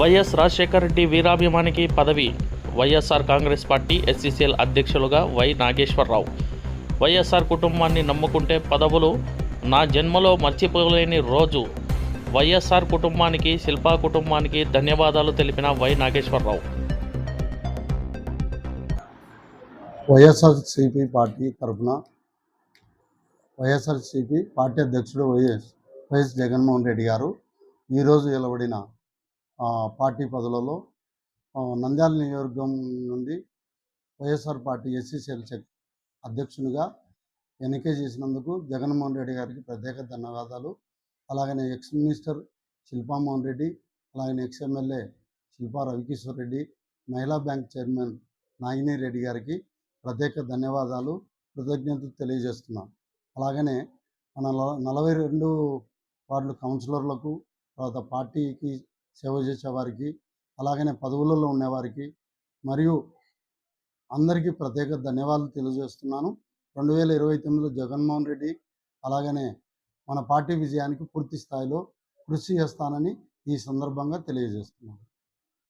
YS Rajasekhara Reddy వీరాభిమానికి పదవి. YSR Congress party SCCL అధ్యక్షులుగా వై నాగేశ్వరరావు. వైఎస్ఆర్ కుటుంబాన్ని నమ్ముకుంటే పదవులు నా జన్మలో మర్చిపోలేని రోజు. వైఎస్ఆర్ కుటుంబానికి శిల్పా కుటుంబానికి ధన్యవాదాలు తెలిపిన వై నాగేశ్వరరావు. వైఎస్ఆర్సిపి పార్టీ తరఫున వైఎస్ఆర్సిపి పార్టీ అధ్యక్షుడు వైఎస్ వైఎస్ జగన్మోహన్ రెడ్డి గారు ఈరోజు నిలబడిన పార్టీ పదవులలో నంద్యాల నియోజకవర్గం నుండి వైఎస్ఆర్ పార్టీ ఎస్సీసీఎల్ చెక్ అధ్యక్షునిగా ఎన్నిక చేసినందుకు జగన్మోహన్ రెడ్డి గారికి ప్రత్యేక ధన్యవాదాలు. అలాగనే ఎక్స్ మినిస్టర్ శిల్పామోహన్ రెడ్డి అలాగనే ఎక్స్ ఎమ్మెల్యే శిల్పా రవికిషోర్ రెడ్డి మహిళా బ్యాంక్ చైర్మన్ నాగిని రెడ్డి గారికి ప్రత్యేక ధన్యవాదాలు. కృతజ్ఞతలు తెలియజేస్తున్నాం. అలాగనే మన నల- నలభై రెండు వార్డు కౌన్సిలర్లకు తర్వాత పార్టీకి సేవ చేసేవారికి అలాగనే పదవులలో ఉండేవారికి మరియు అందరికీ ప్రత్యేక ధన్యవాదాలు తెలియజేస్తున్నాను. రెండు వేల ఇరవై తొమ్మిదిలో జగన్మోహన్ రెడ్డి అలాగనే మన పార్టీ విజయానికి పూర్తి స్థాయిలో కృషి చేస్తానని ఈ సందర్భంగా తెలియజేస్తున్నాను.